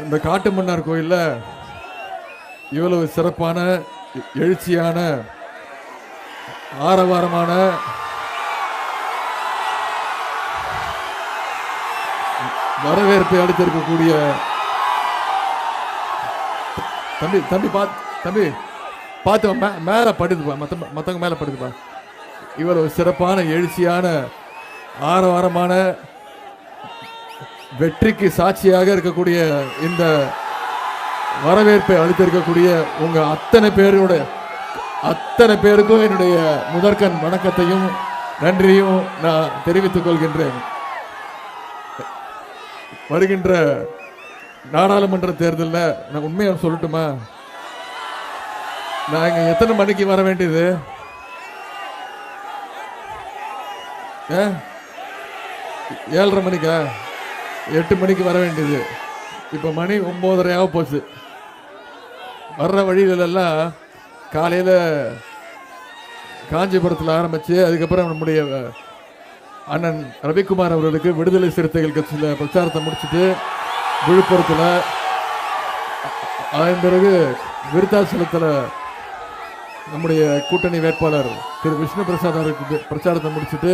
இந்த காட்டு மன்னார் கோயிலில் இவ்வளவு சிறப்பான எழுச்சியான ஆரவாரமான வரவேற்பை அளித்திருக்கக்கூடிய தம்பி தம்பி பாத் தம்பி பார்த்து மே மேலே படுதுப்பா மற்ற மற்றவங்க மேலே படுதுப்பா இவ்வளவு சிறப்பான எழுச்சியான ஆரவாரமான வெற்றிக்கு சாட்சியாக இருக்கக்கூடிய இந்த வரவேற்பை அளித்திருக்கக்கூடிய உங்க அத்தனை பேரோட அத்தனை பேருக்கும் என்னுடைய முதற்கண் வணக்கத்தையும் நன்றியும் நான் தெரிவித்துக் கொள்கின்றேன். வருகின்ற நாடாளுமன்ற தேர்தலில் நான் உண்மையை சொல்லட்டுமா? நான் இங்கே எத்தனை மணிக்கு வர வேண்டியது? ஏ? ஏழரை மணிக்கா? எட்டு மணிக்கு வர வேண்டியது. இப்போ மணி ஒம்போதரையாக போச்சு. வர்ற வழிகளெல்லாம் காலையில் காஞ்சிபுரத்தில் ஆரம்பித்து அதுக்கப்புறம் நம்முடைய அண்ணன் ரவிக்குமார் அவர்களுக்கு விடுதலை சிறுத்தைகள் கட்சியில் பிரச்சாரத்தை முடிச்சுட்டு விழுப்புரத்தில் அதன் பிறகு விருத்தாச்சலத்தில் நம்முடைய கூட்டணி வேட்பாளர் திரு விஷ்ணு பிரசாத் அவருக்கு பிரச்சாரத்தை முடிச்சுட்டு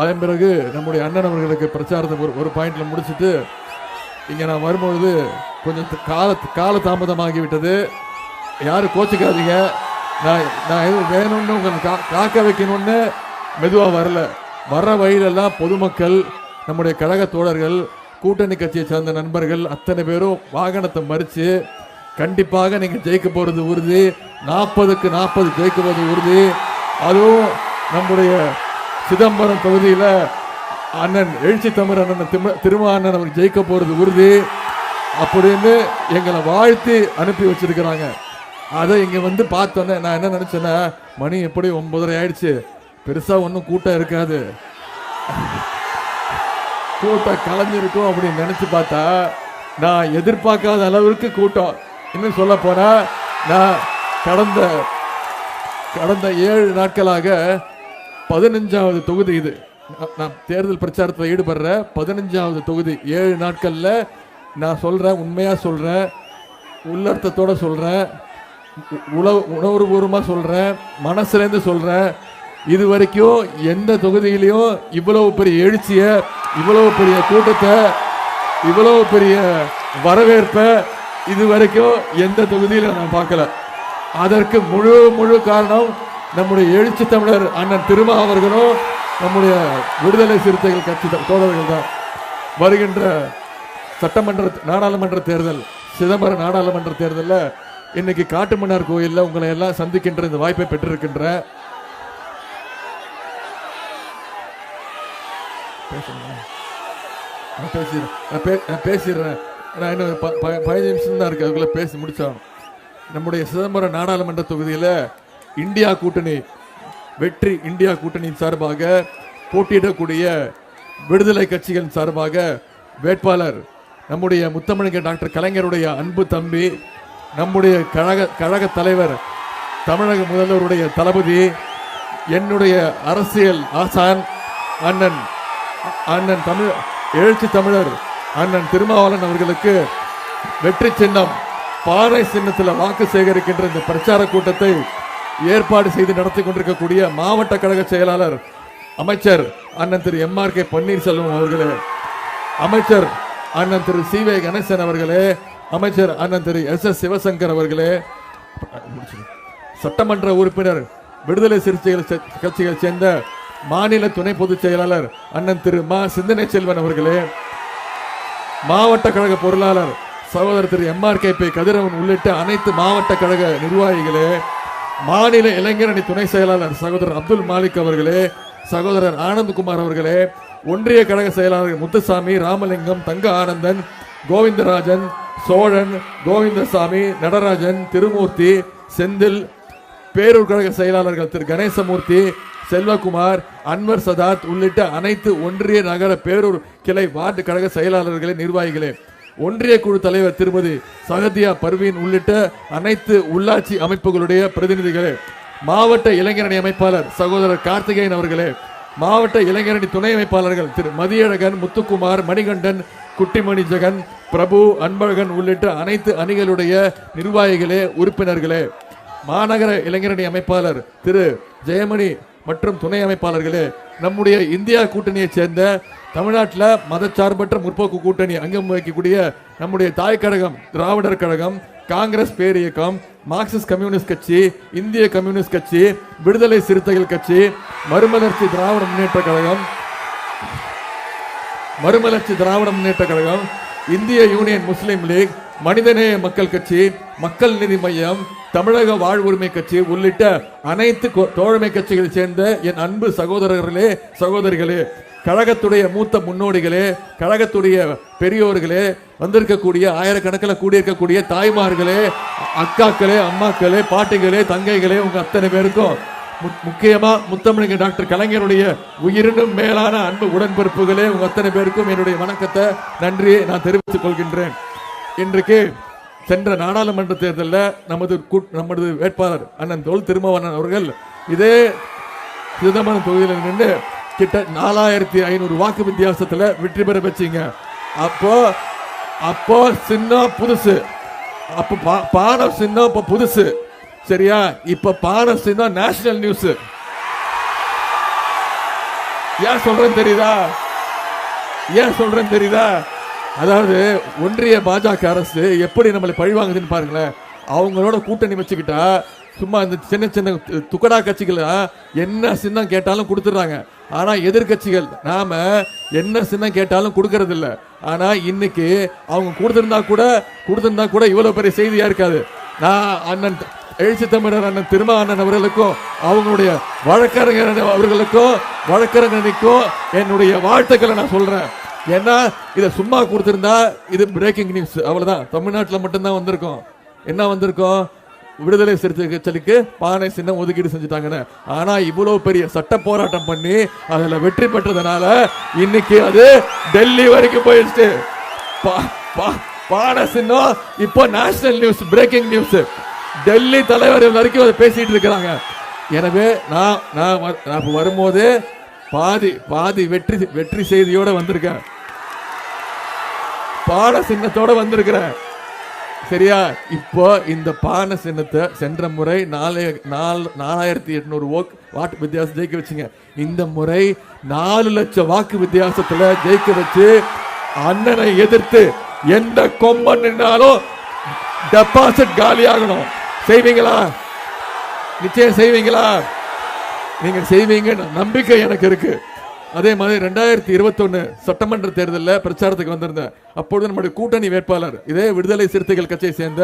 அதன் பிறகு நம்முடைய அண்ணன் அவர்களுக்கு பிரச்சாரத்தை ஒரு ஒரு பாயிண்ட்டில் முடிச்சுட்டு இங்கே நான் வரும்பொழுது கொஞ்சம் கால கால தாமதமாகி விட்டது யாரும் கோச்சிக்காதீங்க. நான் நான் எதுவும் வேணும்னு உங்களை கா காக்க வைக்கணும்னு மெதுவாக வரல. வர்ற வழியிலெல்லாம் பொதுமக்கள் நம்முடைய கழக தோழர்கள் கூட்டணி கட்சியை சார்ந்த நண்பர்கள் அத்தனை பேரும் வாகனத்தை மறித்து கண்டிப்பாக நீங்கள் ஜெயிக்க போகிறது உறுதி. நாற்பதுக்கு நாற்பது ஜெயிக்க போகிறது உறுதி. அதுவும் நம்முடைய சிதம்பரம் தொகுதியில் அண்ணன் எழுச்சி தமிழ் அண்ணன் திம திருமா அண்ணன் அவர் ஜெயிக்க போகிறது உறுதி. அப்படின்னு எங்களை வாழ்த்தி அனுப்பி வச்சிருக்கிறாங்க. அதை இங்கே வந்து பார்த்தோன்னே நான் என்ன நினச்சேன்னா மணி எப்படி ஒன்பதரை ஆயிடுச்சு. பெருசாக ஒன்றும் கூட்டம் இருக்காது. கூட்டம் கலைஞ்சிருக்கும் அப்படின்னு நினச்சி பார்த்தா நான் எதிர்பார்க்காத அளவிற்கு கூட்டம். இன்னும் சொல்ல போனால் நான் கடந்த கடந்த ஏழு நாட்களாக பதினஞ்சாவது தொகுதி இது. நான் தேர்தல் பிரச்சாரத்தில் ஈடுபடுற பதினஞ்சாவது தொகுதி. ஏழு நாட்களில் நான் சொல்கிறேன் உண்மையாக சொல்கிறேன் உள்ளர்த்தத்தோட சொல்கிறேன் உழவு உணர்வுபூர்வமாக சொல்கிறேன் மனசுலேருந்து சொல்கிறேன் இது வரைக்கும் எந்த தொகுதியிலையும் இவ்வளவு பெரிய எழுச்சியை இவ்வளவு பெரிய கூட்டத்தை இவ்வளவு பெரிய வரவேற்பை இது வரைக்கும் எந்த தொகுதியிலும் நான் பார்க்கல. அதற்கு முழு முழு காரணம் நம்முடைய எழுச்சி தமிழர் அண்ணன் திருமா அவர்களும் நம்முடைய விடுதலை சிறுத்தைகள் கட்சி தோழர்கள் தான். வருகின்ற சட்டமன்ற நாடாளுமன்ற தேர்தல் சிதம்பரம் நாடாளுமன்ற தேர்தலில் இன்னைக்கு காட்டுமன்னார் கோயிலில் உங்களை எல்லாம் சந்திக்கின்ற இந்த வாய்ப்பை பெற்றிருக்கின்ற பேசுங்க. பேசிடுறேன். நான் பே நான் பேசிடுறேன். நான் இன்னும் ப- பதினஞ்சு நிமிஷம் தான் இருக்கு. அதுக்குள்ள பேசி முடிச்சாகணும். நம்முடைய சிதம்பரம் நாடாளுமன்ற தொகுதியில் இந்தியா கூட்டணி வெற்றி இந்தியா கூட்டணியின் சார்பாக போட்டியிடக்கூடிய விடுதலை கட்சிகளின் சார்பாக வேட்பாளர் நம்முடைய முத்தமிழக டாக்டர் கலைஞருடைய அன்பு தம்பி நம்முடைய கழக கழக தலைவர் தமிழக முதல்வருடைய தளபதி என்னுடைய அரசியல் ஆசான் அண்ணன் அண்ணன் தமிழ் எழுச்சி தமிழர் அண்ணன் திருமாவளன் அவர்களுக்கு வெற்றி சின்னம் பாறை சின்னத்தில் வாக்கு சேகரிக்கின்ற இந்த பிரச்சார கூட்டத்தை ஏற்பாடு செய்து நடத்தி கொண்டிருக்கக்கூடிய மாவட்ட கழக செயலாளர் அமைச்சர் அண்ணன் Thiru M R K Panneerselvam அவர்களே அமைச்சர் அண்ணன் திரு சி வே கணேசன் அவர்களே அமைச்சர் அண்ணன் திரு எஸ் எஸ் சிவசங்கர் அவர்களே சட்டமன்ற உறுப்பினர் விடுதலை சிறுத்தைகள் கட்சிகளை சேர்ந்த மாநில துணை பொதுச் செயலாளர் அண்ணன் திரு மா சிந்தனை செல்வன் அவர்களே மாவட்ட கழக பொருளாளர் சகோதரர் Thiru MR K P Kathiravan உள்ளிட்ட அனைத்து மாவட்ட கழக நிர்வாகிகளே மாநில இளைஞரணி துணை செயலாளர் சகோதரர் அப்துல் மாலிக் அவர்களே சகோதரர் ஆனந்த்குமார் அவர்களே ஒன்றிய கழக செயலாளர் முத்துசாமி ராமலிங்கம் தங்க ஆனந்தன் கோவிந்தராஜன் சோழன் கோவிந்தசாமி நடராஜன் திருமூர்த்தி செந்தில் பேரூர் கழக செயலாளர்கள் திரு கணேசமூர்த்தி செல்வகுமார் அன்வர் சதாத் உள்ளிட்ட அனைத்து ஒன்றிய நகர பேரூர் கிளை வார்டு கழக செயலாளர்களே நிர்வாகிகளே. ஒன்றிய குழு தலைவர் திருமதி சகதியா பர்வீன் உள்ளிட்ட அனைத்து உள்ளாட்சி அமைப்புகளுடைய பிரதிநிதிகளே மாவட்ட இளைஞரணி அமைப்பாளர் சகோதரர் கார்த்திகேயன் அவர்களே மாவட்ட இளைஞரணி துணை அமைப்பாளர்கள் திரு மதியழகன் முத்துக்குமார் மணிகண்டன் குட்டிமணி ஜெகன் பிரபு அன்பழகன் உள்ளிட்ட அனைத்து அணிகளுடைய நிர்வாகிகளே உறுப்பினர்களே மாநகர இளைஞரணி அமைப்பாளர் திரு ஜெயமணி மற்றும் துணை அமைப்பாளர்களே நம்முடைய இந்தியா கூட்டணியைச் சேர்ந்த தமிழ்நாட்டில் மதச்சார்பற்ற முற்போக்கு கூட்டணி அங்கம் வகிக்கக்கூடிய நம்முடைய தாய் கழகம் திராவிடர் கழகம் காங்கிரஸ் பேரியக்கம் மார்க்சிஸ்ட் கம்யூனிஸ்ட் கட்சி இந்திய கம்யூனிஸ்ட் கட்சி விடுதலை சிறுத்தைகள் கட்சி மறுமலர்ச்சி திராவிட முன்னேற்ற கழகம் மறுமலர்ச்சி திராவிட முன்னேற்ற கழகம் இந்திய யூனியன் முஸ்லீம் லீக் மனிதநேய மக்கள் கட்சி மக்கள் நிதி மையம் தமிழக வாழ்வுரிமை கட்சி உள்ளிட்ட அனைத்து தோழமை கட்சிகளை சேர்ந்த என் அன்பு சகோதரர்களே சகோதரிகளே கழகத்துடைய மூத்த முன்னோடிகளே கழகத்துடைய பெரியோர்களே வந்திருக்கக்கூடிய ஆயிரக்கணக்கில் கூடியிருக்கக்கூடிய தாய்மார்களே அக்காக்களே அம்மாக்களே பாட்டிகளே தங்கைகளே உங்க அத்தனை பேருக்கும் மு- முக்கியமா முத்தமிழங்க டாக்டர் கலைஞருடைய உயிரினும் மேலான அன்பு உடன்பிறப்புகளே உங்க அத்தனை பேருக்கும் என்னுடைய வணக்கத்தை நன்றியை நான் தெரிவித்துக் கொள்கின்றேன். இன்றைக்கு சென்ற நாடாளுமன்ற தேர்தலில் நமது கூட்- நமது வேட்பாளர் அண்ணன் தோல் திருமாவண்ணன் அவர்கள் இதே சிதம்பரம் தொகுதியில் நின்று கிட்ட நாலாயிரத்தி ஐநூறு வாக்கு வித்தியாசத்துல வெற்றி பெற வச்சீங்க. அப்போ அப்போ சின்னம் புதுசு. அப்போ பா- பானை சின்னம் இப்போ புதுசு. சரியா? இப்போ பானை சின்ன நேஷனல் நியூஸ். ஏன் சொல்றேன் தெரியுதா? ஏன் சொல்றேன் தெரியுதா? அதாவது ஒன்றிய பாஜக அரசு எப்படி நம்மளை பழிவாங்குதுன்னு பாருங்களேன். அவங்களோட கூட்டணி வச்சுக்கிட்டா சும்மா இந்த சின்ன சின்ன துக்கடா கட்சிகள் என்ன சின்னம் கேட்டாலும் கொடுத்துட்றாங்க. ஆனால் எதிர்க்கட்சிகள் நாம் என்ன சின்னம் கேட்டாலும் கொடுக்கறது இல்லை ஆனால் இன்னைக்கு அவங்க கொடுத்துருந்தா கூட கொடுத்துருந்தா கூட இவ்வளோ பெரிய செய்தியாக இருக்காது. நான் அண்ணன் எழுச்சி தமிழர் அண்ணன் திருமா அண்ணன் அவர்களுக்கும் அவங்களுடைய வழக்கறிஞர் அவர்களுக்கும் வழக்கறிஞருக்கும் என்னுடைய வாழ்த்துக்களை நான் சொல்கிறேன் ஏன்னா இதை சும்மா கொடுத்துருந்தா இது பிரேக்கிங் நியூஸ் அவ்வளோதான் தமிழ்நாட்டில் மட்டும்தான் வந்திருக்கோம். என்ன வந்திருக்கோம்? விடுதலை சிறுத்தை பானை சின்னம் ஒதுக்கீடு செஞ்சுட்டாங்கன்னு. ஆனா இவ்வளவு பெரிய சட்ட போராட்டம் பண்ணி அதுல வெற்றி பெற்றதுனால இன்னைக்கு அது டெல்லி வரைக்கும் போயிடுச்சு. பா- பானை சின்னம் இப்போ national news breaking news Delhi தலைவர் வரைக்கும் அதை பேசிட்டு இருக்கிறாங்க. எனவே நான் நான் வ- நான் வரும்போது பாதி பாதி வெற்றி வெற்றி செய்தியோட வந்திருக்கேன். பாட சின்னத்தோட வந்திருக்கிற சரியா? இப்போ இந்த பான சின்னத்தை சென்ற முறை நாலு நாலு நாலாயிரத்தி எட்நூறு ஓக் வாக்கு வித்தியாசம் ஜெயிக்க வச்சுங்க. இந்த முறை நாலு லட்சம் வாக்கு வித்தியாசத்துல ஜெயிக்க வச்சு அண்ணனை எதிர்த்து எந்த கொம்பன் நின்னாலும் டெபாசிட் காலி ஆகணும் செய்வீங்களா? நிச்சயம் செய்வீங்களா? நீங்கள் செய்வீங்கன்னு நம்பிக்கை எனக்கு இருக்கு. அதே மாதிரி ரெண்டாயிரத்தி இருபத்தொன்னு சட்டமன்ற தேர்தலில் பிரச்சாரத்துக்கு வந்திருந்தேன். அப்பொழுது நம்முடைய கூட்டணி வேட்பாளர் இதே விடுதலை சிறுத்தைகள் கட்சியை சேர்ந்த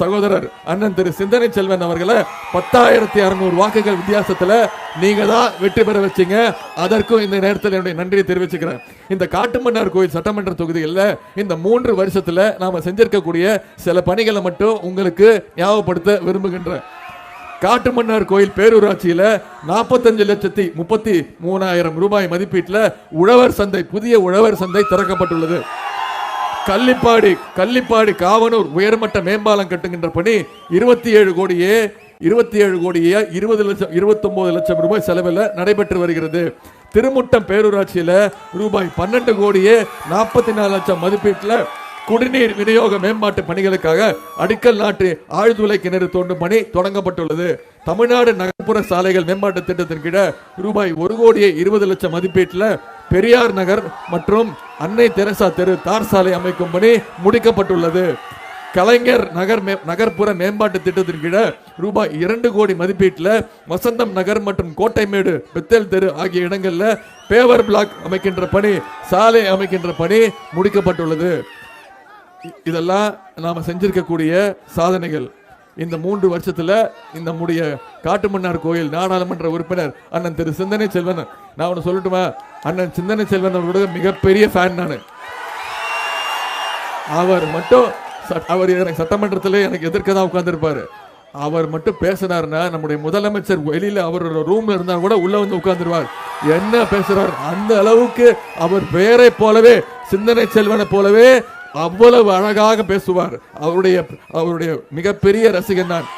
சகோதரர் அண்ணன் திரு சிந்தனை செல்வன் அவர்களை பத்தாயிரத்தி அறுநூறு வாக்குகள் வித்தியாசத்தில் நீங்க தான் வெற்றி பெற வச்சீங்க. அதற்கும் இந்த நேரத்தில் என்னுடைய நன்றியை தெரிவிச்சுக்கிறேன். இந்த காட்டுமன்னார் கோயில் சட்டமன்ற தொகுதிகளில் இந்த மூன்று வருஷத்தில் நாம் செஞ்சிருக்கக்கூடிய சில பணிகளை மட்டும் உங்களுக்கு ஞாபகப்படுத்த விரும்புகின்றேன். காட்டுமன்னார் கோயில் பேரூராட்சியில் நாற்பத்தஞ்சு லட்சத்தி முப்பத்தி மூணாயிரம் ரூபாய் மதிப்பீட்டில் உழவர் சந்தை புதிய உழவர் சந்தை திறக்கப்பட்டுள்ளது. கள்ளிப்பாடி கள்ளிப்பாடி காவனூர் உயர்மட்ட மேம்பாலம் கட்டுகின்ற பணி இருபத்தி ஏழு கோடியே இருபத்தி ஏழு கோடியே இருபது லட்சம் இருபத்தொன்பது லட்சம் ரூபாய் செலவில் நடைபெற்று வருகிறது. திருமுட்டம் பேரூராட்சியில் ரூபாய் பன்னெண்டு கோடியே நாற்பத்தி நாலு லட்சம் மதிப்பீட்டில் குடிநீர் விநியோக மேம்பாட்டு பணிகளுக்காக அடிக்கல் நாட்டு ஆழ்துளை கிணறு தோண்டும் பணி தொடங்கப்பட்டுள்ளது. தமிழ்நாடு நகர்ப்புற சாலைகள் மேம்பாட்டு திட்டத்தின் கீழ ரூபாய் ஒரு கோடியே இருபது லட்சம் மதிப்பீட்டில் பெரியார் நகர் மற்றும் அன்னை தெரசா தெரு தார் சாலை அமைக்கும் பணி முடிக்கப்பட்டுள்ளது. கலைஞர் நகர் மே- நகர்ப்புற மேம்பாட்டு திட்டத்தின் கீழ ரூபாய் இரண்டு கோடி மதிப்பீட்டில் வசந்தம் நகர் மற்றும் கோட்டைமேடு பெத்தேல் தெரு ஆகிய இடங்களில் பேவர் பிளாக் அமைக்கின்ற பணி சாலை அமைக்கின்ற பணி முடிக்கப்பட்டுள்ளது. இதெல்லாம் நாம் செஞ்சிருக்கக்கூடிய சாதனைகள். இந்த மூன்று வருஷத்தில் இந்த நம்முடைய காட்டுமன்னார் கோயில் நாடாளுமன்ற உறுப்பினர் அண்ணன் திரு சிந்தனை செல்வன். நான் ஒன்று சொல்லட்டுமா? அண்ணன் சிந்தனை செல்வன் அவரோட மிகப்பெரிய ஃபேன் நான். அவர் மட்டும் அவர் எனக்கு சட்டமன்றத்தில் எனக்கு எதிர்க்க தான் உட்காந்துருப்பார் அவர் மட்டும் பேசினார்னா நம்முடைய முதலமைச்சர் வெளியில் அவரோட ரூம்ல இருந்தால் கூட உள்ள வந்து உட்காந்துருவார் என்ன பேசுறார்? அந்த அளவுக்கு அவர் பெயரை போலவே சிந்தனை செல்வனை போலவே அவ்வளவு அழகாக பேசுவார். அவருடைய அவருடைய மிகப்பெரிய ரசிகன் நான்.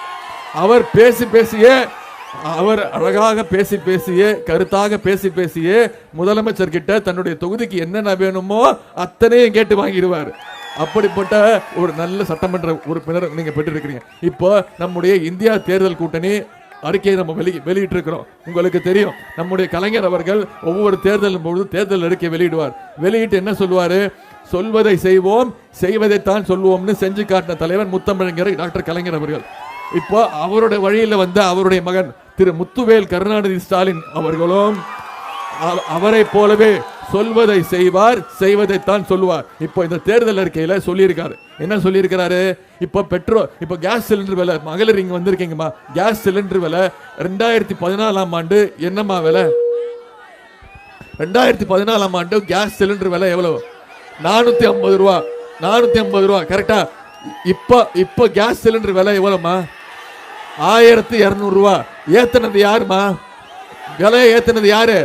அவர் பேசி பேசியே அவர் அழகாக பேசி பேசியே கருத்தாக பேசி பேசியே முதலமைச்சர் கிட்ட தன்னுடைய தொகுதிக்கு என்னென்ன வேணுமோ அத்தனையும் கேட்டு வாங்கிடுவார். அப்படிப்பட்ட ஒரு நல்ல சட்டமன்ற உறுப்பினர் நீங்க பெற்றிருக்கிறீங்க. இப்போ நம்முடைய இந்தியா தேர்தல் கூட்டணி அறிக்கையை நம்ம வெளி வெளியிட்டிருக்கிறோம். உங்களுக்கு தெரியும் நம்முடைய கலைஞர் அவர்கள் ஒவ்வொரு தேர்தலும் பொழுது தேர்தல் அறிக்கை வெளியிடுவார். வெளியிட்டு என்ன சொல்லுவார்? சொல்வதை செய்வோம் செய்வதைத்தான் சொல்லுவோம்னு செஞ்சு காட்டின தலைவர் முத்தமிழங்கரை டாக்டர் கலைஞர் அவர்கள். இப்போ அவருடைய வழியில வந்த அவருடைய மகன் திரு முத்துவேல் கருணாநிதி ஸ்டாலின் அவர்களும் அவரை போலவே சொல்வதை செய்வார் செய்வதைத்தான் சொல்லுவார். இப்போ இந்த தேர்தல் அறிக்கையில சொல்லியிருக்காரு. என்ன சொல்லியிருக்கிறாரு? இப்போ பெட்ரோல் இப்போ கேஸ் சிலிண்டர் விலை மகளிர் இங்க வந்திருக்கீங்கம்மா. கேஸ் சிலிண்டர் விலை ரெண்டாயிரத்தி பதினாலாம் ஆண்டு என்னம்மா விலை? ரெண்டாயிரத்தி பதினாலாம் ஆண்டு கேஸ் சிலிண்டர் விலை எவ்வளவு? நானூத்தி ஐம்பது ரூபா. நானூத்தி ஐம்பது ரூபா. கரெக்டா இப்போ இப்போ கேஸ் சிலிண்டர் விலை எவ்வளவுமா ஆயிரத்தி இரநூறுவா ரூபா. யாருமா விலையை ஏத்துனது யாரு?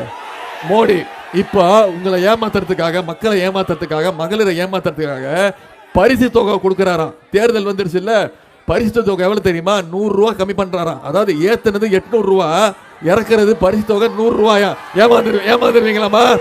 மோடி. இப்போ உங்களை ஏமாத்துறதுக்காக மக்களை ஏமாத்துறதுக்காக மகளிரை ஏமாத்துறதுக்காக பரிசு தொகை கொடுக்குறாராம். தேர்தல் வந்துருச்சு இல்லை? பரிசு தொகை எவ்வளோ தெரியுமா? நூறுரூவா கம்மி பண்ணுறாராம் அதாவது ஏற்றுனது எட்நூறுரூவா இறக்குறது பரிசு தொகை நூறுரூவாயா ஏமாந்துரு ஏமாந்துருவீங்களாம்மா?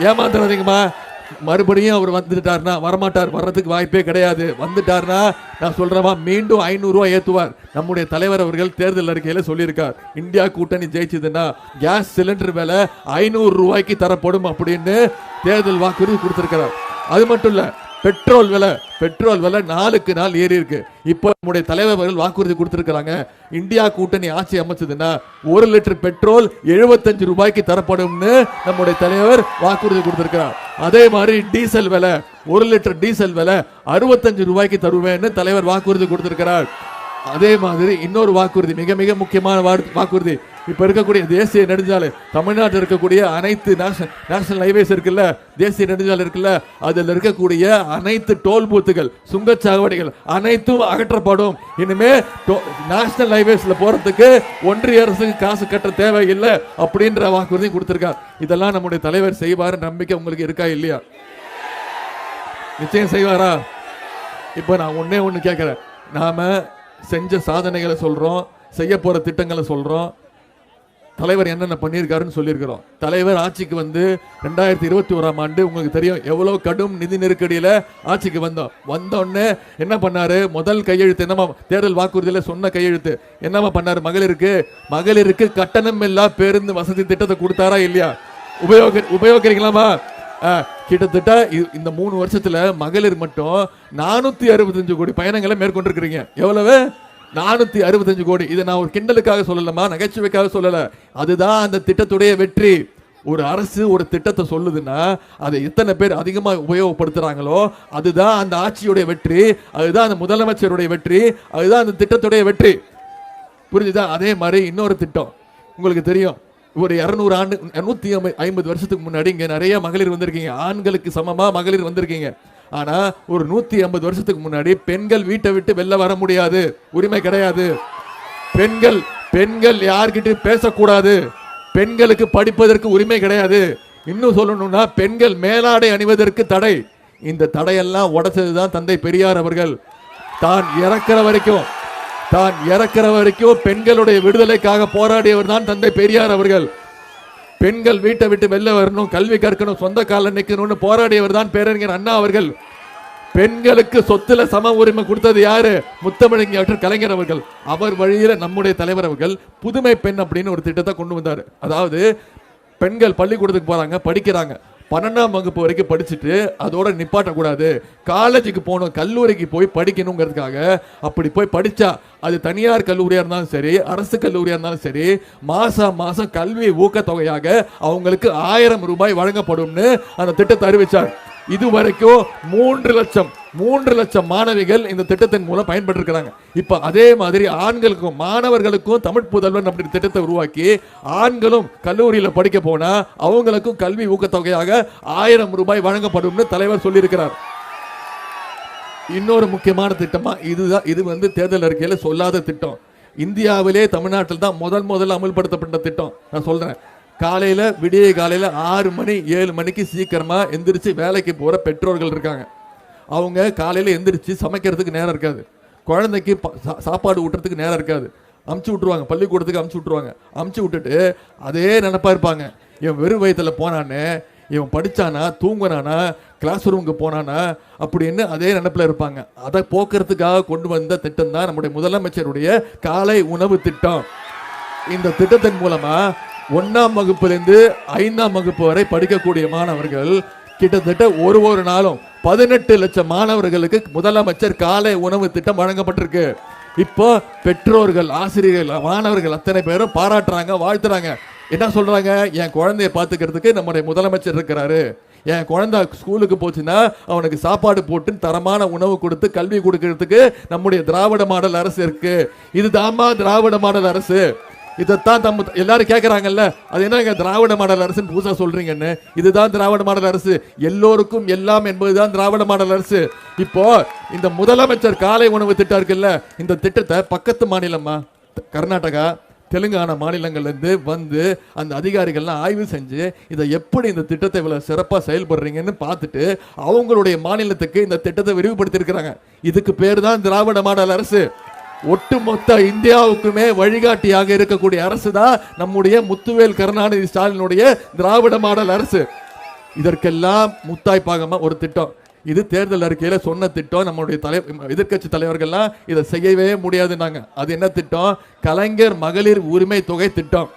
ஏமாந்துடாதீங்கம்மா மறுபடியும் அவர் வந்துட்டார்னா வரமாட்டார் வர்றதுக்கு வாய்ப்பே கிடையாது. வந்துட்டார்னா நான் சொல்றேமா மீண்டும் ஐநூறு ஏற்றுவார் ஏத்துவார். நம்முடைய தலைவர் அவர்கள் தேர்தல் அறிக்கையில சொல்லியிருக்கார். இந்தியா கூட்டணி ஜெயிச்சதுன்னா கேஸ் சிலிண்டர் விலை ஐநூறு ரூபாய்க்கு தரப்படும் அப்படின்னு தேர்தல் வாக்குறுதி கொடுத்துருக்கிறார். அது மட்டும் இல்ல பெட்ரோல் விலை பெட்ரோல் விலை நாளுக்கு நாள் ஏறி இருக்கு. இப்போ நம்முடைய தலைவர்கள் வாக்குறுதி கொடுத்துருக்குறாங்க. இந்தியா கூட்டணி ஆட்சி அமைச்சதுன்னா ஒரு லிட்டர் பெட்ரோல் எழுபத்தஞ்சு ரூபாய்க்கு தரப்படும்னு நம்முடைய தலைவர் வாக்குறுதி கொடுத்துருக்கிறார். அதே மாதிரி டீசல் விலை ஒரு லிட்டர் டீசல் விலை அறுபத்தஞ்சு ரூபாய்க்கு தருவேன்னு தலைவர் வாக்குறுதி கொடுத்துருக்கிறார். அதே மாதிரி இன்னொரு வாக்குறுதி மிக மிக முக்கியமான வாக்குறுதி. இப்ப இருக்கக்கூடிய தேசிய நெடுஞ்சாலை தமிழ்நாட்டில் இருக்கக்கூடிய அனைத்து நேஷனல் நேஷனல் ஹைவேஸ் இருக்குல்ல தேசிய நெடுஞ்சாலை இருக்குல்ல அதில் இருக்கக்கூடிய அனைத்து டோல் பூத்துகள் சுங்கச்சாவடிகள் அனைத்தும் அகற்றப்படும். இனிமே நேஷனல் ஹைவேஸ்ல போறதுக்கு ஒன்றிய அரசுக்கு காசு கட்ட தேவையில்லை அப்படின்ற வாக்குறுதி கொடுத்திருக்கார். இதெல்லாம் நம்முடைய தலைவர் செய்வார் நம்பிக்கை உங்களுக்கு இருக்கா இல்லையா? நிச்சயம் செய்வாரா? இப்போ நான் ஒன்னே ஒன்று கேட்குறேன். நாம செஞ்ச சாதனைகளை சொல்கிறோம் செய்ய போகிற திட்டங்களை சொல்கிறோம் தலைவர் என்னென்ன பண்ணியிருக்காருன்னு சொல்லியிருக்கிறோம். தலைவர் ஆட்சிக்கு வந்து ரெண்டாயிரத்தி இருபத்தி ஓராம் ஆண்டு உங்களுக்கு தெரியும் எவ்வளோ கடும் நிதி நெருக்கடியில் ஆட்சிக்கு வந்தோம். வந்தோடனே என்ன பண்ணாரு? முதல் கையெழுத்து என்னமா தேர்தல் வாக்குறுதியில் சொன்ன கையெழுத்து. என்னமா பண்ணாரு? மகளிருக்கு மகளிருக்கு கட்டணம் இல்லா பேருந்து வசதி திட்டத்தை கொடுத்தாரா இல்லையா? உபயோக உபயோகிக்கிறீங்களாமா கிட்டத்தட்ட இந்த மூணு வருஷத்துல மகளிர் மட்டும் நானூத்தி அறுபத்தஞ்சு கோடி பயணங்களை மேற்கொண்டிருக்கிறீங்க. எவ்வளவு? நானூத்தி அறுபத்தஞ்சு கோடி. இதை நான் ஒரு கிண்டலுக்காக சொல்லலமா நகைச்சுவைக்காக சொல்லல. அதுதான் அந்த திட்டத்துடைய வெற்றி. ஒரு அரசு ஒரு திட்டத்தை சொல்லுதுன்னா அதை எத்தனை பேர் அதிகமாக உபயோகப்படுத்துறாங்களோ அதுதான் அந்த ஆட்சியுடைய வெற்றி அதுதான் அந்த முதலமைச்சருடைய வெற்றி அதுதான் அந்த திட்டத்துடைய வெற்றி. புரிஞ்சுதா? அதே மாதிரி இன்னொரு திட்டம். உங்களுக்கு தெரியும். ஒரு இரநூறு ஆண்டு நூற்றி ஐம்பது வருஷத்துக்கு முன்னாடி இங்கே நிறைய மகளிர் வந்திருக்கீங்க. ஆண்களுக்கு சமமாக மகளிர் வந்திருக்கீங்க. ஆனால் ஒரு நூற்றி ஐம்பது வருஷத்துக்கு முன்னாடி பெண்கள் வீட்டை விட்டு வெளில வர முடியாது. உரிமை கிடையாது. பெண்கள் பெண்கள் யார்கிட்டையும் பேசக்கூடாது. பெண்களுக்கு படிப்பதற்கு உரிமை கிடையாது. இன்னும் சொல்லணும்னா பெண்கள் மேலாடை அணிவதற்கு தடை. இந்த தடையெல்லாம் உடச்சது தான் தந்தை பெரியார் அவர்கள். தான் இறக்கிற வரைக்கும் தான் இறக்கிற வரைக்கும் பெண்களுடைய விடுதலைக்காக போராடியவர் தான் தந்தை பெரியார் அவர்கள். பெண்கள் வீட்டை விட்டு வெளில வரணும் கல்வி கற்கணும் சொந்த கால நிற்கணும்னு போராடியவர் தான் பேரறிஞர் அண்ணா அவர்கள். பெண்களுக்கு சொத்துல சம உரிமை கொடுத்தது யாரு? முத்தமிழஞ்சர் கலைஞர் அவர்கள். அவர் வழியில நம்முடைய தலைவர் அவர்கள் புதுமை பெண் அப்படின்னு ஒரு திட்டத்தை கொண்டு வந்தார். அதாவது பெண்கள் பள்ளிக்கூடத்துக்கு போறாங்க படிக்கிறாங்க. பன்னெண்டாம் வகுப்பு வரைக்கும் படிச்சுட்டு அதோட நிப்பாட்டக்கூடாது காலேஜுக்கு போகணும் கல்லூரிக்கு போய் படிக்கணுங்கிறதுக்காக அப்படி போய் படிச்சா அது தனியார் கல்லூரியாக இருந்தாலும் சரி அரசு கல்லூரியாக இருந்தாலும் சரி மாசம் மாதம் கல்வி ஊக்கத்தொகையாக அவங்களுக்கு ஆயிரம் ரூபாய் வழங்கப்படும்னு அந்த திட்டத்தை அறிவித்தார் இதுவரைக்கும் மூன்று லட்சம் மூன்று லட்சம் மாணவிகள் இந்த திட்டத்தின் மூலம் பயன்பெற்றிருக்கிறாங்க. இப்போ அதே மாதிரி ஆண்களுக்கும் மாணவர்களுக்கும் தமிழ் புதல்வன் அப்படி திட்டத்தை உருவாக்கி ஆண்களும் கல்லூரியில் படிக்க போனால் அவங்களுக்கும் கல்வி ஊக்கத்தொகையாக ஆயிரம் ரூபாய் வழங்கப்படும்னு தலைவர் சொல்லியிருக்கிறார். இன்னொரு முக்கியமான திட்டமா இதுதான் இது வந்து தேர்தல் அறிக்கையில் சொல்லாத திட்டம். இந்தியாவிலே தமிழ்நாட்டில் தான் முதல் முதல்ல அமல்படுத்தப்பட்ட திட்டம். நான் சொல்கிறேன் காலையில் விடிய காலையில் ஆறு மணி ஏழு மணிக்கு சீக்கிரமாக எந்திரிச்சு வேலைக்கு போகிற பெற்றோர்கள் இருக்காங்க. அவங்க காலையில் எந்திரிச்சு சமைக்கிறதுக்கு நேரம் இருக்காது. குழந்தைக்கு சாப்பாடு ஊட்டுறதுக்கு நேரம் இருக்காது. அமுச்சு விட்ருவாங்க பள்ளிக்கூடத்துக்கு அமுச்சு விட்ருவாங்க அமுச்சு விட்டுட்டு அதே நினப்பாக இருப்பாங்க. இவன் வெறும் வயத்தில் போனான்னு இவன் படித்தானா தூங்குனானா கிளாஸ் ரூமுக்கு போனானா அப்படின்னு அதே நினப்பில் இருப்பாங்க. அதை போக்குறதுக்காக கொண்டு வந்த திட்டம் தான் நம்முடைய முதலமைச்சருடைய காலை உணவு திட்டம். இந்த திட்டத்தின் மூலமாக ஒன்றாம் வகுப்பிலிருந்து ஐந்தாம் வகுப்பு வரை படிக்கக்கூடிய மாணவர்கள் கிட்டத்தட்ட ஒரு ஒரு நாளும் பதினெட்டு லட்சம் மாணவர்களுக்கு முதலமைச்சர் காலை உணவு திட்டம் வழங்கப்பட்டிருக்கு. இப்போ பெற்றோர்கள் ஆசிரியர்கள் மாணவர்கள் அத்தனை பேரும் பாராட்டுறாங்க வாழ்த்துறாங்க. என்ன சொல்றாங்க? என் குழந்தைய பார்த்துக்கிறதுக்கு நம்முடைய முதலமைச்சர் இருக்கிறாரு. என் குழந்தை ஸ்கூலுக்கு போச்சுன்னா அவனுக்கு சாப்பாடு போட்டு தரமான உணவு கொடுத்து கல்வி கொடுக்கறதுக்கு நம்முடைய திராவிட மாடல் அரசு இருக்கு. இதுதாம்மா திராவிட மாடல் அரசு. இதைத்தான் தம் எல்லாரும் கேட்குறாங்கல்ல அது என்னங்க திராவிட மாடல் அரசுன்னு பூசா சொல்றீங்கன்னு? இதுதான் திராவிட மாடல் அரசு. எல்லோருக்கும் எல்லாம் என்பதுதான் திராவிட மாடல் அரசு. இப்போ இந்த முதலமைச்சர் காலை உணவு திட்டம் இருக்குல்ல இந்த திட்டத்தை பக்கத்து மாநிலமா கர்நாடகா தெலுங்கானா மாநிலங்கள்லேருந்து வந்து அந்த அதிகாரிகள்லாம் ஆய்வு செஞ்சு இதை எப்படி இந்த திட்டத்தை இவ்வளோ சிறப்பாக செயல்படுறீங்கன்னு பார்த்துட்டு அவங்களுடைய மாநிலத்துக்கு இந்த திட்டத்தை விரிவுபடுத்தியிருக்கிறாங்க. இதுக்கு பேர் தான் திராவிட மாடல் அரசு. ஒட்டுமொத்த இந்தியாவுக்குமே வழிகாட்டியாக இருக்கக்கூடிய அரசு தான் நம்முடைய முத்துவேல் கருணாநிதி ஸ்டாலினுடைய திராவிட மாடல் அரசு. இதற்கெல்லாம் முத்தாய்ப்பாகமா ஒரு திட்டம். இது தேர்தல் அறிக்கையில் சொன்ன திட்டம். நம்மளுடைய தலை எதிர்க்கட்சி தலைவர்கள்லாம் இதை செய்யவே முடியாதுன்னாங்க. அது என்ன திட்டம்? கலைஞர் மகளிர் உரிமை தொகை திட்டம்.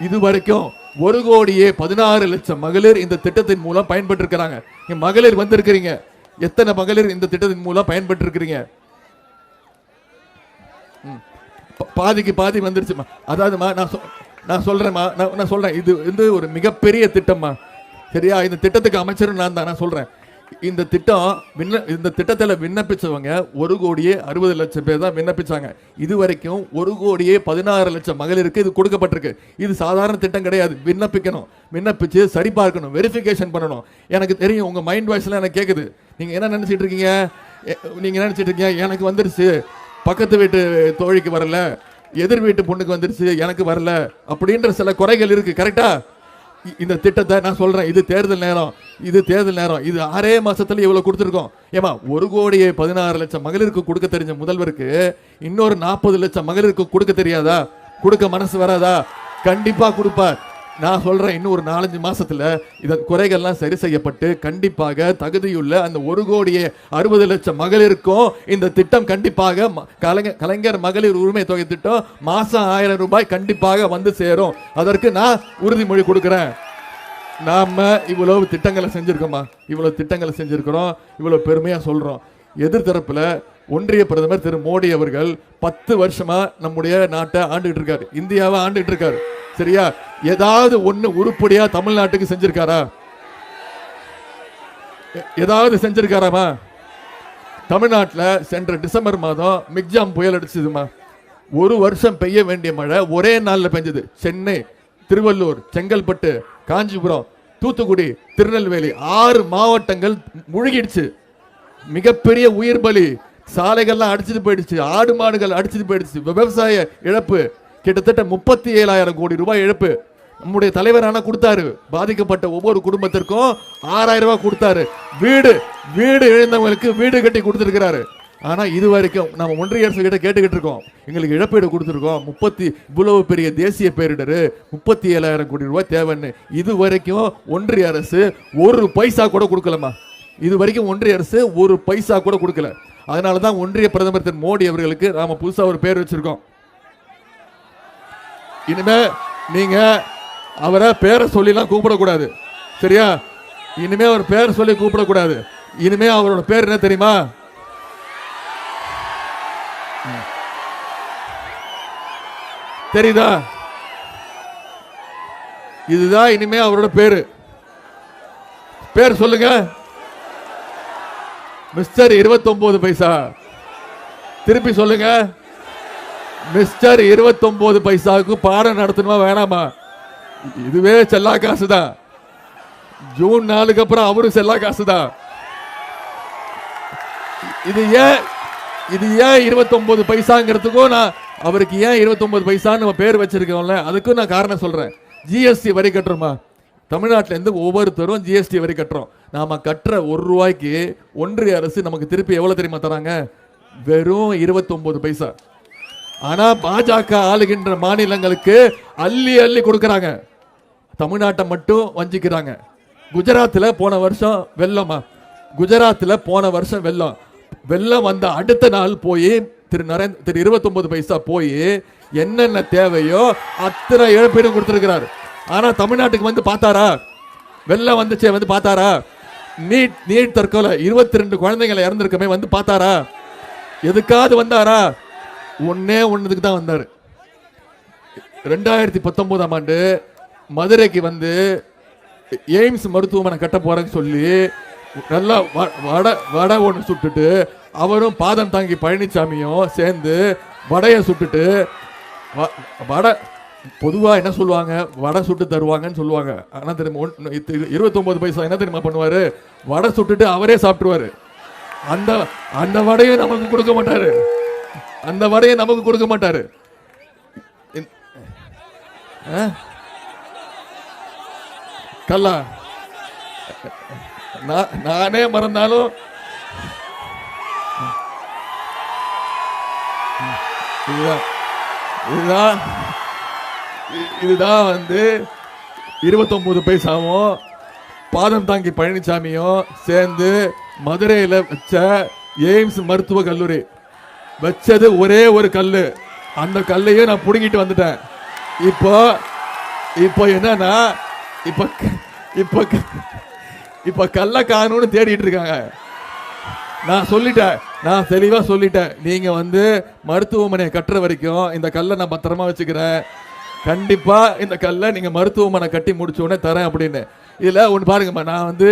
இது வரைக்கும் ஒரு கோடியே பதினாறு லட்சம் மகளிர் இந்த திட்டத்தின் மூலம் பயன்பட்டு இருக்கிறாங்க மகளிர் வந்திருக்கிறீங்க. எத்தனை மகளிர் இந்த திட்டத்தின் மூலம் பயன்பட்டு இருக்கிறீங்க பாதிக்கு பாதி வந்துருச்சுமா அதாவதுமா நான் நான் சொல்கிறேம்மா நான் நான் சொல்கிறேன் இது வந்து ஒரு மிகப்பெரிய திட்டம்மா. சரியா? இந்த திட்டத்துக்கு அமைச்சரும் நான் தான் நான் சொல்கிறேன் இந்த திட்டம் விண்ண இந்த திட்டத்தில் விண்ணப்பிச்சவங்க ஒரு கோடியே அறுபது லட்சம் பேர் தான் விண்ணப்பிச்சாங்க. இது வரைக்கும் ஒரு கோடியே பதினாறு லட்சம் மகளிருக்கு இது கொடுக்கப்பட்டிருக்கு. இது சாதாரண திட்டம் கிடையாது. விண்ணப்பிக்கணும். விண்ணப்பிச்சு சரி பார்க்கணும். வெரிஃபிகேஷன் பண்ணணும். எனக்கு தெரியும் உங்கள் மைண்ட் வாய்ஸ்லாம் எனக்கு கேட்குது நீங்கள் என்ன நினச்சிட்டு இருக்கீங்க? நீங்கள் நினச்சிட்டு இருக்கீங்க? எனக்கு வந்துருச்சு. பக்கத்து வீட்டு தோழிக்கு வரல எதிர் வீட்டு பொண்ணுக்கு வந்துருச்சு எனக்கு வரல அப்படின்ற சில குறைகள் இருக்கு கரெக்டா இந்த திட்டத்தை நான் சொல்றேன் இது தேர்தல் நேரம் இது தேர்தல் நேரம் இது ஆறே மாசத்துல இவ்வளவு கொடுத்துருக்கோம். ஏமா ஒரு கோடியே பதினாறு லட்சம் மகளிருக்கு கொடுக்க தெரிஞ்ச முதல்வருக்கு இன்னொரு நாற்பது லட்சம் மகளிருக்கு கொடுக்க தெரியாதா? கொடுக்க மனசு வராதா? கண்டிப்பா கொடுப்பார். நான் சொல்கிறேன் இன்னும் ஒரு நாலஞ்சு மாதத்தில் இதன் குறைகள்லாம் சரி செய்யப்பட்டு கண்டிப்பாக தகுதியுள்ள அந்த ஒரு கோடியே அறுபது லட்சம் மகளிருக்கும் இந்த திட்டம் கண்டிப்பாக ம- கலைஞர் கலைஞர் மகளிர் உரிமை தொகை திட்டம் மாதம் ஆயிரம் ரூபாய் கண்டிப்பாக வந்து சேரும். அதற்கு நான் உறுதிமொழி கொடுக்குறேன். நாம் இவ்வளவு திட்டங்களை செஞ்சுருக்கோமா? இவ்வளவு திட்டங்களை செஞ்சுருக்கிறோம். இவ்வளோ பெருமையாக சொல்கிறோம் எதிர்த்தரப்பில் ஒன்றிய பிரதமர் திரு மோடி அவர்கள் பத்து வருஷமாக நம்முடைய நாட்டை ஆண்டுகிட்டு இருக்காரு. இந்தியாவை ஆண்டுகிட்டு இருக்காரு. சரியா ஏதாவது ஒண்ணு உருப்படியா தமிழ்நாட்டுக்கு செஞ்சிருக்காரா? எ- ஏதாவது செஞ்சிருக்காராமா? தமிழ்நாட்டில் சென்ற டிசம்பர் மாதம் மிக்ஜாம் புயல் அடிச்சதுமா. ஒரு வருஷம் பெய்ய வேண்டிய மழை ஒரே நாளில் பெஞ்சது. சென்னை திருவள்ளூர் செங்கல்பட்டு காஞ்சிபுரம் தூத்துக்குடி திருநெல்வேலி ஆறு மாவட்டங்கள் முழுகிடுச்சு. மிகப்பெரிய உயிர் பலி. சாலைகள்லாம் அடிச்சுட்டு போயிடுச்சு. ஆடு மாடுகள் அடிச்சிட்டு போயிடுச்சு. விவசாய இழப்பு. கிட்டத்தட்ட முப்பத்தி ஏழாயிரம் கோடி ரூபாய் இழப்பு. நம்முடைய தலைவர் ஆனா கொடுத்தாரு. பாதிக்கப்பட்ட ஒவ்வொரு குடும்பத்திற்கும் ஆறாயிரம் ரூபாய் கொடுத்தாரு. வீடு வீடு இழந்தவங்களுக்கு வீடு கட்டி கொடுத்துருக்கிறாரு. ஆனா இது வரைக்கும் நம்ம ஒன்றிய அரசு கிட்ட கேட்டுக்கிட்டு இருக்கோம். எங்களுக்கு இழப்பீடு கொடுத்துருக்கோம். முப்பத்தி இவ்வளவு பெரிய தேசிய பேரிடர். முப்பத்தி ஏழாயிரம் கோடி ரூபாய் தேவைன்னு. இது வரைக்கும் ஒன்றிய அரசு ஒரு பைசா கூட கொடுக்கலமா இது வரைக்கும் ஒன்றிய அரசு ஒரு பைசா கூட கொடுக்கல. அதனால தான் ஒன்றிய பிரதமர் திரு மோடி அவர்களுக்கு நாம புதுசாக ஒரு பேர் வச்சிருக்கோம். இனிமே நீங்க அவரை பேரை சொல்லிலாம் கூப்பிடக்கூடாது. சரியா? இனிமே அவர் பேர் சொல்லி கூப்பிடக்கூடாது. இனிமே அவரோட பேர் என்ன தெரியுமா? தெரியுதா? இதுதான் இனிமே அவரோட பேரு. பேர் சொல்லுங்க. மிஸ்டர் 29 பைசா. திருப்பி சொல்லுங்க. மிஸ்டர் 29 பைசாவுக்கு பாடம் நடத்தணுமா வேணாமா? இதுவே செல்லா காசு தான் ஜூன் நாலுக்கு அப்புறம் அவரும் செல்லா காசு தான் இது ஏன் இது ஏன் 29 பைசாங்கிறதுக்கும் நான் அவருக்கு ஏன் 29 பைசான்னு நம்ம பேர் வச்சிருக்கோம்ல அதுக்கும் நான் காரணம் சொல்றேன். ஜிஎஸ்டி வரி கட்டுறோமா? தமிழ்நாட்டிலேருந்து ஒவ்வொருத்தரும் ஜிஎஸ்டி வரி கட்டுறோம். நாம கட்டுற ஒரு ரூபாய்க்கு ஒன்றிய அரசு நமக்கு திருப்பி எவ்வளோ தெரியுமா தராங்க? வெறும் 29 பைசா. ஆனா பாஜக ஆளுகின்ற மாநிலங்களுக்கு அள்ளி அள்ளி கொடுக்கறாங்க. தமிழ்நாட்டை மட்டும் வஞ்சிக்கிறாங்க. குஜராத்தில் போன வருஷம் வெள்ளமா? குஜராத்தில் போன வருஷம் வெள்ளம். வெள்ளம் வந்த அடுத்த நாள் போய் திரு நரேந்திர திரு இருபத்தொன்பது பைசா போய் என்னென்ன தேவையோ அத்தனை இழப்பீடும் கொடுத்துருக்கிறார். ஆனால் தமிழ்நாட்டுக்கு வந்து பார்த்தாரா? வெள்ளம் வந்துச்சே வந்து பார்த்தாரா? நீட் நீட் தற்கொலை இருபத்தி ரெண்டு குழந்தைங்களை இறந்திருக்கமே வந்து பார்த்தாரா? எதுக்காவது வந்தாரா? ஒன்னே ஒன்றுக்கு தான் வந்தார். ரெண்டாயிரத்தி பத்தொன்பதாம் ஆண்டு மதுரைக்கு வந்து எய்ம்ஸ் மருத்துவமனை கட்ட போறேன்னு சொல்லி நல்லா வ- வடை வடை ஒன்று சுட்டுட்டு அவரும் பாதம் தாங்கி பழனிசாமியும் சேர்ந்து வடையை சுட்டுட்டு வ- வடை பொதுவாக என்ன சொல்லுவாங்க? வடை சுட்டு தருவாங்கன்னு சொல்லுவாங்க. ஆனால் தெரியுமா ஒன் இருபத்தொம்பது பைசா என்ன தெரியுமா பண்ணுவார்? வடை சுட்டுட்டு அவரே சாப்பிட்டுருவாரு. அந்த அந்த வடையை நமக்கு கொடுக்க மாட்டாரு. அந்த வரையை நமக்கு கொடுக்க மாட்டாரு. ஆ? கல்லா. நான் நானே மறந்தாலும். இதுதான். இதுதான். இதுதான் வந்து இருபத்தொன்பது பைசாவும் பாதம் தாங்கி பழனிசாமியும் சேர்ந்து மதுரையில் வச்ச எய்ம்ஸ் மருத்துவ கல்லூரி. வச்சது ஒரே ஒரு கல்லு. அந்த கல்லையும் நான் புடுங்கிட்டு வந்துட்டேன். இப்போ இப்போ என்னன்னா இப்போ இப்போ இப்போ கல்ல காணும்னு தேடிட்டு இருக்காங்க. நான் சொல்லிட்டேன். நான் தெளிவா சொல்லிட்டேன். நீங்க வந்து மருத்துவமனையை கட்டுற வரைக்கும் இந்த கல்லை நான் பத்திரமா வச்சுக்கிறேன். கண்டிப்பா இந்த கல்லை நீங்க மருத்துவமனை கட்டி முடிச்ச உடனே தரேன் அப்படின்னு. இதுல ஒன்று பாருங்கம்மா நான் வந்து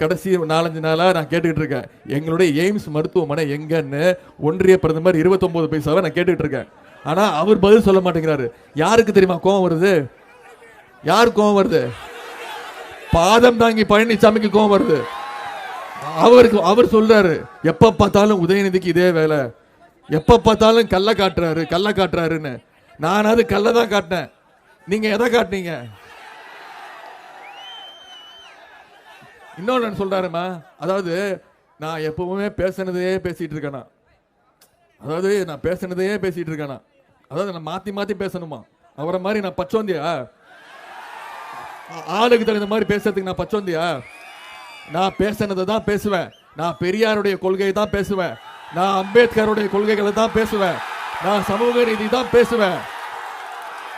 கடைசி நாலஞ்சு நாளாக நான் கேட்டுக்கிட்டு இருக்கேன் எங்களுடைய எய்ம்ஸ் மருத்துவமனை எங்கன்னு ஒன்றிய பிரதமர் 29 பைசாவை நான் கேட்டுக்கிட்டு இருக்கேன் ஆனால் அவர் பதில் சொல்ல மாட்டேங்கிறாரு. யாருக்கு தெரியுமா கோவம் வருது? யார் கோவம் வருது? பாதம் தாங்கி பழனிசாமிக்கு கோவம் வருது. அவருக்கு அவர் சொல்றாரு எப்ப பார்த்தாலும் உதயநிதிக்கு இதே வேலை. எப்ப பார்த்தாலும் கல்ல காட்டுறாரு கல்ல காட்டுறாருன்னு. நானாவது கல்ல தான் காட்டினேன். நீங்க எதை காட்டினீங்க? இன்னொன்று சொல்கிறாருமா அதாவது நான் எப்பவுமே பேசுனதையே பேசிகிட்டு இருக்கேனா? அதாவது நான் பேசினதையே பேசிகிட்டு இருக்கேனா? அதாவது நான் மாற்றி மாற்றி பேசணுமா? அவரை மாதிரி நான் பச்சோந்தியா? ஆளுக்கு தகுந்த மாதிரி பேசுறதுக்கு நான் பச்சோந்தியா? நான் பேசினதை தான் பேசுவேன். நான் பெரியாருடைய கொள்கையை தான் பேசுவேன். நான் அம்பேத்கருடைய கொள்கைகளை தான் பேசுவேன். நான் சமூக நீதி தான் பேசுவேன்.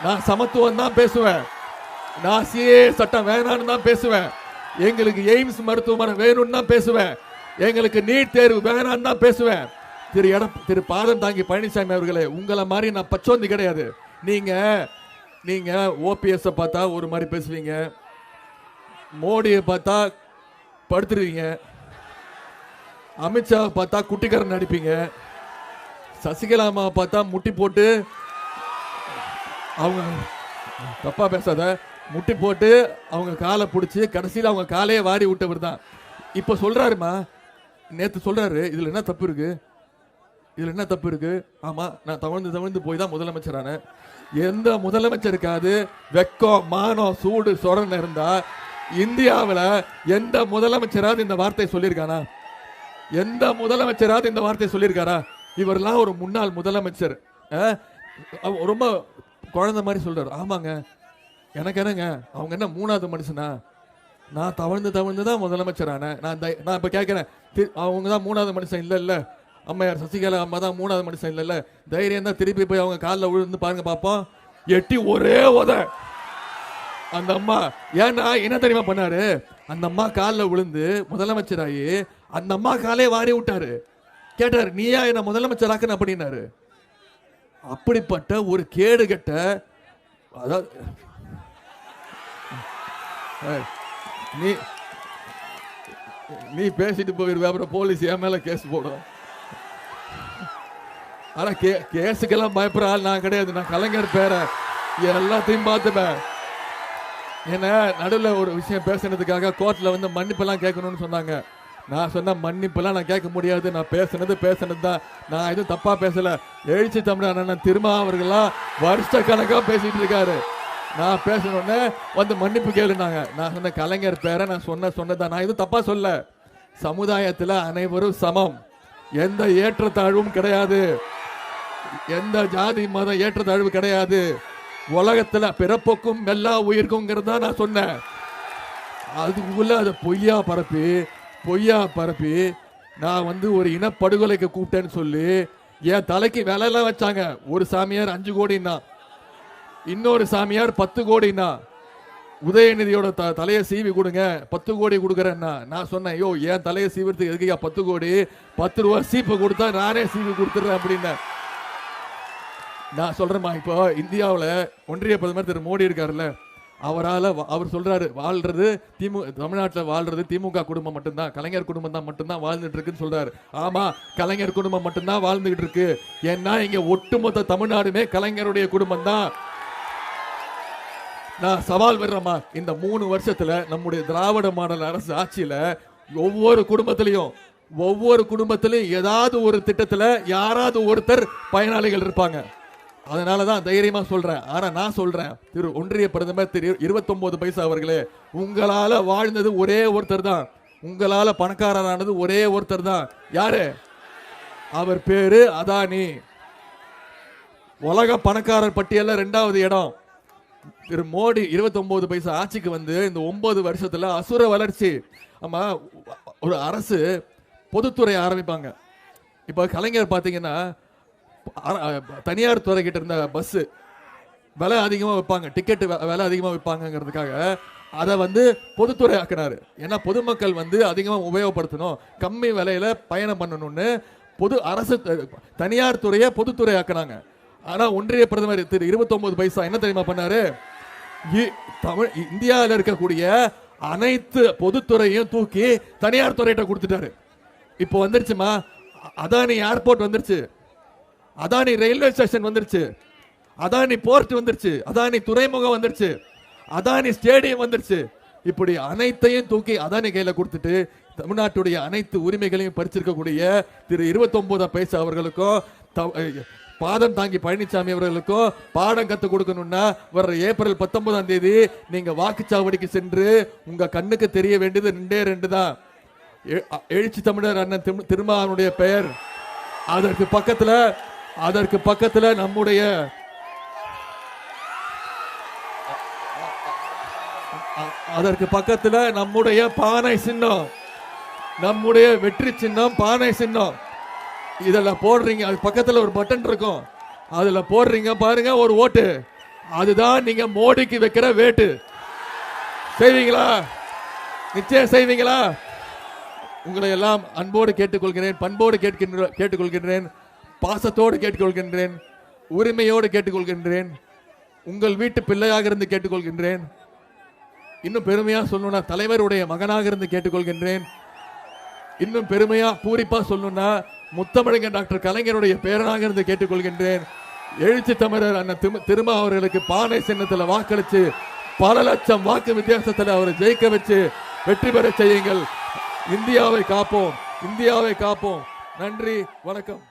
நான் சமத்துவம் தான் பேசுவேன். நான் சிஏ சட்டம் வேணான்னு தான் பேசுவேன். எங்களுக்கு எய்ம்ஸ் மருத்துவமனை வேணும்னு தான் பேசுவேன். எங்களுக்கு நீட் தேர்வு வேணாம்னு தான் பேசுவேன். திரு எட திரு பாதம் தாங்கி பழனிசாமி அவர்களே உங்களை மாதிரி நான் பச்சோந்தி கிடையாது. நீங்க நீங்க ஓபிஎஸ் பார்த்தா ஒரு மாதிரி பேசுவீங்க. மோடியை பார்த்தா படுத்துருவீங்க. அமித்ஷாவை பார்த்தா குட்டிக்காரன் நடிப்பீங்க. சசிகலா அம்மாவை பார்த்தா முட்டி போட்டு அவங்க தப்பா பேசாத. முட்டி போட்டு அவங்க காலை பிடிச்சி கடைசியில் அவங்க காலையே வாரி விட்டவர் தான். இப்போ சொல்கிறாருமா நேற்று சொல்கிறாரு இதில் என்ன தப்பு இருக்கு? இதில் என்ன தப்பு இருக்கு? ஆமாம் நான் தவழ்ந்து தவழ்ந்து போய் தான் முதலமைச்சரான. எந்த முதலமைச்சருக்காவது வெக்கம் மானம் சூடு சொரன் இருந்தால் இந்தியாவில் எந்த முதலமைச்சராவது இந்த வார்த்தை சொல்லியிருக்கானா? எந்த முதலமைச்சராவது இந்த வார்த்தை சொல்லியிருக்காரா? இவரெல்லாம் ஒரு முன்னாள் முதலமைச்சர். அவ- ரொம்ப குழந்த மாதிரி சொல்கிறார் ஆமாங்க. எனக்கு என்னங்க? அவங்க என்ன மூணாவது மனுஷனா? நான் தவழ்ந்து தவழ்ந்து தான் முதலமைச்சரான நான் தை- நான் இப்போ கேட்குறேன் அவங்க தான் மூணாவது மனுஷன் இல்லை இல்லை அம்மையார் சசிகலா அம்மா தான் மூணாவது மனுஷன் இல்லை இல்லை தைரியம் தான் திருப்பி போய் அவங்க காலில் விழுந்து பாருங்க பார்ப்போம் எட்டி ஒரே உத. அந்த அம்மா ஏன்னா என்ன தெரியுமா பண்ணாரு? அந்த அம்மா காலில் விழுந்து முதலமைச்சராகி அந்த அம்மா காலே வாரி விட்டாரு. கேட்டார் நீயா என்ன முதலமைச்சராக்குன்னு அப்படின்னாரு. அப்படிப்பட்ட ஒரு கேடு கட்ட அதாவது நீ நீ பேசிட்டு போயிடுவே அப்புறம் போலீஸ் என் மேல கேஸ் போடும் ஆனா கே கேஸுக்கெல்லாம் பயப்படுற ஆள் நான் கிடையாது. நான் கலைஞர் பேரை எல்லாத்தையும் பார்த்துப்பேன். என்ன நடுவில் ஒரு விஷயம் பேசுனதுக்காக கோர்ட்டில் வந்து மன்னிப்பெல்லாம் கேட்கணும்னு சொன்னாங்க. நான் சொன்ன மன்னிப்பெல்லாம் நான் கேட்க முடியாது. நான் பேசுனது பேசுனது தான். நான் எதுவும் தப்பாக பேசலை. எழுச்சி தமிழ் அண்ணன் திருமா அவர்கள்லாம் வருஷ கணக்காக பேசிகிட்டு இருக்காரு. நான் பேசணுன்னே வந்து மன்னிப்பு கேளுனாங்க. நான் சொன்ன கலைஞர் பேரை நான் சொன்ன சொன்னதான் நான் எதுவும் தப்பா சொல்ல. சமுதாயத்தில் அனைவரும் சமம். எந்த ஏற்றத்தாழ்வும் கிடையாது. எந்த ஜாதி மதம் ஏற்றத்தாழ்வு கிடையாது. உலகத்தில் பிறப்புக்கும் எல்லா உயிருக்குங்கிறது தான் நான் சொன்னேன். அதுக்குள்ள அதை பொய்யா பரப்பி பொய்யா பரப்பி நான் வந்து ஒரு இனப்படுகொலைக்கு கூப்பிட்டேன்னு சொல்லி என் தலைக்கு விலையெல்லாம் வச்சாங்க. ஒரு சாமியார் அஞ்சு கோடின்னா. இன்னொரு சாமியார் பத்து கோடின்னா உதயநிதியோட த தலையை சீவி கொடுங்க பத்து கோடி கொடுக்குறேன்னா நான் சொன்னேன் ஐயோ என் தலையை சீவிறதுக்கு எதுக்குயா பத்து கோடி? பத்து ரூபா சீப்பை கொடுத்தா நானே சீவி கொடுத்துட்றேன் அப்படின்னேன். நான் சொல்கிறேம்மா இப்போ இந்தியாவில் ஒன்றிய பிரதமர் திரு மோடி இருக்காருல்ல அவரால் அவர் சொல்கிறாரு வாழ்றது திமு தமிழ்நாட்டில் வாழ்றது திமுக குடும்பம் மட்டும்தான் கலைஞர் குடும்பம் தான் மட்டும்தான் வாழ்ந்துட்டு இருக்குன்னு சொல்கிறாரு ஆமாம் கலைஞர் குடும்பம் மட்டும்தான் வாழ்ந்துகிட்டு இருக்கு. ஏன்னா இங்கே ஒட்டுமொத்த தமிழ்நாடுமே கலைஞருடைய குடும்பம் தான் நான் சவால் விடுறேம்மா இந்த மூணு வருஷத்துல நம்முடைய திராவிட மாடல் அரசு ஆட்சியில ஒவ்வொரு குடும்பத்திலையும் ஒவ்வொரு குடும்பத்திலையும் ஏதாவது ஒரு திட்டத்துல யாராவது ஒருத்தர் பயனாளிகள் இருப்பாங்க. அதனால தான் தைரியமா சொல்றேன். ஆனா நான் சொல்றேன் திரு ஒன்றிய பிரதமர் திரு இருபத்தொன்பது பைசா அவர்களே உங்களால வாழ்ந்தது ஒரே ஒருத்தர் தான். உங்களால பணக்காரரானது ஒரே ஒருத்தர் தான். யாரு? அவர் பேரு அதானி. உலக பணக்காரர் பட்டியலில் ரெண்டாவது இடம். திரு மோடி 29 பைசா ஆட்சிக்கு வந்து இந்த ஒன்பது வருஷத்துல அசுர வளர்ச்சி. ஆமா ஒரு அரசு பொதுத்துறை ஆரம்பிப்பாங்க. இப்போ கலைஞர் பார்த்தீங்கன்னா தனியார் துறை கிட்ட இருந்த பஸ்ஸு விலை அதிகமாக வைப்பாங்க. டிக்கெட் விலை அதிகமாக விற்பாங்கங்கிறதுக்காக அதை வந்து பொதுத்துறை ஆக்கினாரு. ஏன்னா பொதுமக்கள் வந்து அதிகமாக உபயோகப்படுத்தணும். கம்மி விலையில பயணம் பண்ணணும்னு பொது அரசு தனியார் துறையை பொதுத்துறை ஆக்குனாங்க. ஆனா ஒன்றிய பிரதமர் திரு 29 பைசா என்ன தெரியுமா பண்ணாரு? இ- தமிழ் இந்தியாவில் இருக்கக்கூடிய அனைத்து பொதுத்துறையும் தூக்கி தனியார் துறையிட்ட கொடுத்துட்டாரு. இப்போ வந்துருச்சுமா? அதானி ஏர்போர்ட் வந்துருச்சு. அதானி ரயில்வே ஸ்டேஷன் வந்துருச்சு. அதானி போர்ட் வந்துருச்சு. அதானி துறைமுகம் வந்துருச்சு. அதானி ஸ்டேடியம் வந்துருச்சு. இப்படி அனைத்தையும் தூக்கி அதானி கையில கொடுத்துட்டு தமிழ்நாட்டுடைய அனைத்து உரிமைகளையும் பறிச்சிருக்கக்கூடிய திரு 29 பைசா அவர்களுக்கும் பாதம் தாங்கி பழனிசாமி அவர்களுக்கும் பாடம் கற்றுக் கொடுக்கணும்னா வர்ற ஏப்ரல் பத்தொன்பதாம் தேதி நீங்க வாக்குச்சாவடிக்கு சென்று உங்க கண்ணுக்கு தெரிய வேண்டியது ரெண்டே ரெண்டு தான். எழுச்சி தமிழர் அண்ணன் திருமாவனுடைய பெயர். அதற்கு பக்கத்துல அதற்கு பக்கத்துல நம்முடைய அதற்கு பக்கத்துல நம்முடைய பானை சின்னம். நம்முடைய வெற்றி சின்னம் பானை சின்னம். இதெல்லாம் போடுறீங்க. அது பக்கத்தில் ஒரு பட்டன் இருக்கும். அதில் போடுறீங்க. பாருங்க ஒரு ஓட்டு. அதுதான் நீங்க மோடிக்கு வைக்கிற வேட்டு. செய்வீங்களா? நிச்சயம் செய்வீங்களா? உங்களை எல்லாம் அன்போடு கேட்டுக்கொள்கிறேன் பண்போடு கேட்கின்ற கேட்டுக்கொள்கின்றேன் பாசத்தோடு கேட்டுக்கொள்கின்றேன் உரிமையோடு கேட்டுக்கொள்கின்றேன் உங்கள் வீட்டு பிள்ளையாக இருந்து கேட்டுக்கொள்கின்றேன். இன்னும் பெருமையாக சொல்லணும்னா தலைவருடைய மகனாக இருந்து கேட்டுக்கொள்கின்றேன். இன்னும் பெருமையாக பூரிப்பாக சொல்லணும்னா முத்தமிழங்க டாக்டர் கலைஞருடைய பேரனாக இருந்து கேட்டுக்கொள்கின்றேன். எழுச்சி தமிழர் அண்ணன் திரு- திருமா அவர்களுக்கு பானை சின்னத்தில் வாக்களித்து பல லட்சம் வாக்கு வித்தியாசத்தில் அவரை ஜெயிக்க வச்சு வெற்றி பெற செய்யுங்கள். இந்தியாவை காப்போம் இந்தியாவை காப்போம். நன்றி வணக்கம்.